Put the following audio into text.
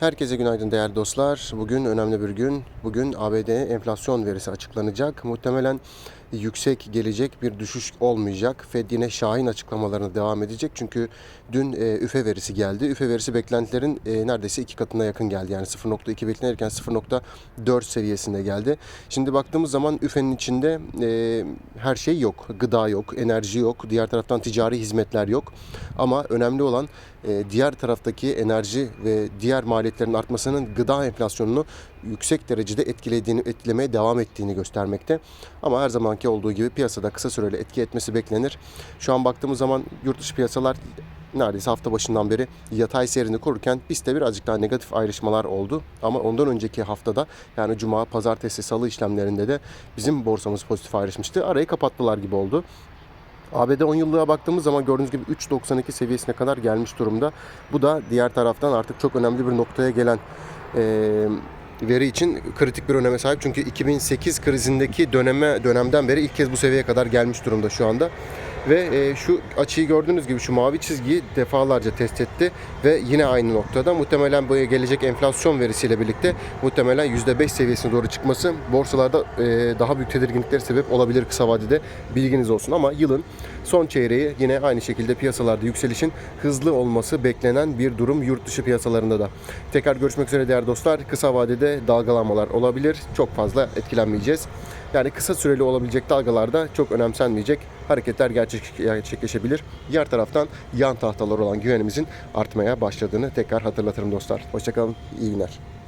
Herkese günaydın değerli dostlar. Bugün önemli bir gün. Bugün ABD enflasyon verisi açıklanacak. Muhtemelen yüksek gelecek bir düşüş olmayacak. Fed yine şahin açıklamalarına devam edecek. Çünkü dün e, üfe verisi geldi. Üfe verisi beklentilerin e, neredeyse iki katına yakın geldi. Yani 0.2 beklenirken 0.4 seviyesinde geldi. Şimdi baktığımız zaman üfenin içinde e, her şey yok. Gıda yok, enerji yok. Diğer taraftan ticari hizmetler yok. Ama önemli olan e, diğer taraftaki enerji ve diğer maliyetlerin artmasının gıda enflasyonunu yüksek derecede etkilediğini, etkilemeye devam ettiğini göstermekte. Ama her zamanki olduğu gibi piyasada kısa süreli etki etmesi beklenir. Şu an baktığımız zaman yurt dışı piyasalar neredeyse hafta başından beri yatay seyrini korurken BIST'te birazcık daha negatif ayrışmalar oldu. Ama ondan önceki haftada yani cuma, pazartesi, salı işlemlerinde de bizim borsamız pozitif ayrışmıştı. Arayı kapattılar gibi oldu. ABD 10 yıllığa baktığımız zaman gördüğünüz gibi 3.92 seviyesine kadar gelmiş durumda. Bu da diğer taraftan artık çok önemli bir noktaya gelen eee veri için kritik bir öneme sahip. Çünkü 2008 krizindeki döneme dönemden beri ilk kez bu seviyeye kadar gelmiş durumda şu anda. Ve e, şu açıyı gördüğünüz gibi şu mavi çizgiyi defalarca test etti ve yine aynı noktada muhtemelen bu gelecek enflasyon verisiyle birlikte muhtemelen %5 seviyesine doğru çıkması borsalarda e, daha büyük tedirginliklere sebep olabilir kısa vadede bilginiz olsun ama yılın son çeyreği yine aynı şekilde piyasalarda yükselişin hızlı olması beklenen bir durum yurt dışı piyasalarında da. Tekrar görüşmek üzere değerli dostlar. Kısa vadede dalgalanmalar olabilir. Çok fazla etkilenmeyeceğiz. Yani kısa süreli olabilecek dalgalarda çok önemsenmeyecek hareketler gerçek, gerçekleşebilir. Diğer taraftan yan tahtalar olan güvenimizin artmaya başladığını tekrar hatırlatırım dostlar. Hoşçakalın, iyi günler.